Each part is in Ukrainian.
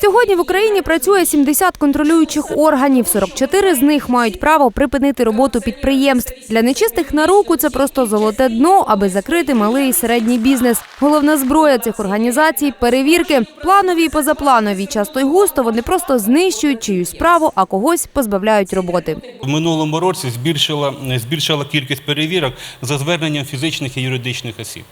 Сьогодні в Україні працює 70 контролюючих органів. 44 з них мають право припинити роботу підприємств. Для нечистих на руку це просто золоте дно, аби закрити малий і середній бізнес. Головна зброя цих організацій перевірки. Планові і позапланові. Часто й густо вони просто знищують чиюсь справу, а когось позбавляють роботи. В минулому році збільшила, збільшила кількість перевірок за зверненням фізичних і юридичних осіб.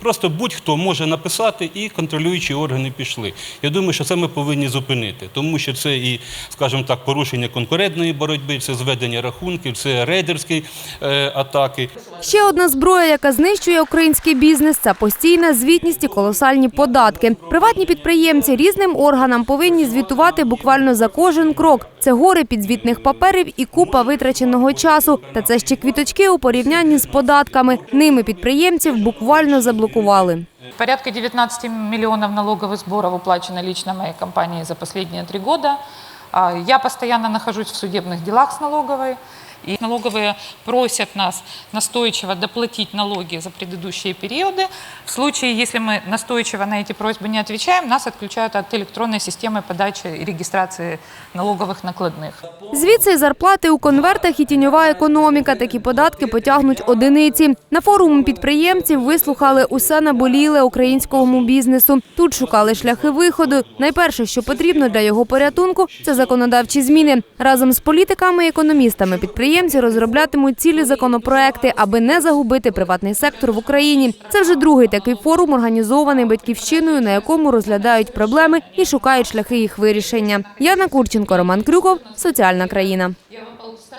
Просто будь-хто може написати, і контролюючі органи пішли. Я думаю, що це ми повинні зупинити, тому що це і, скажімо так, порушення конкурентної боротьби, це зведення рахунків, це рейдерські е, атаки. Ще одна зброя, яка знищує український бізнес, це постійна звітність і колосальні податки. Приватні підприємці різним органам повинні звітувати буквально за кожен крок. Це гори підзвітних паперів і купа витраченого часу. Та це ще квіточки у порівнянні з податками. Ними підприємців буквально заблокували. Порядка 19 миллионов налоговых сборов уплачено лично моей компании за последние три года. Я постоянно нахожусь в судебных делах с налоговой. И налоговые просят нас настойчиво доплатить налоги за предыдущие периоды. В случае, если мы настойчиво на эти просьбы не отвечаем, нас отключают от электронной системы подачи и регистрации налоговых накладных. Звідси й зарплати у конвертах і тіньова економіка. Такі податки потягнуть одиниці. На форумі підприємців вислухали усе наболіле українському бізнесу. Тут шукали шляхи виходу. Найперше, що потрібно для його порятунку, це законодавчі зміни. Разом з політиками і економістами підприємці розроблятимуть цілі законопроекти, аби не загубити приватний сектор в Україні. Це вже другий такий форум, організований батьківщиною, на якому розглядають проблеми і шукають шляхи їх вирішення. Яна Курченко, Роман Крюков, Соціальна країна.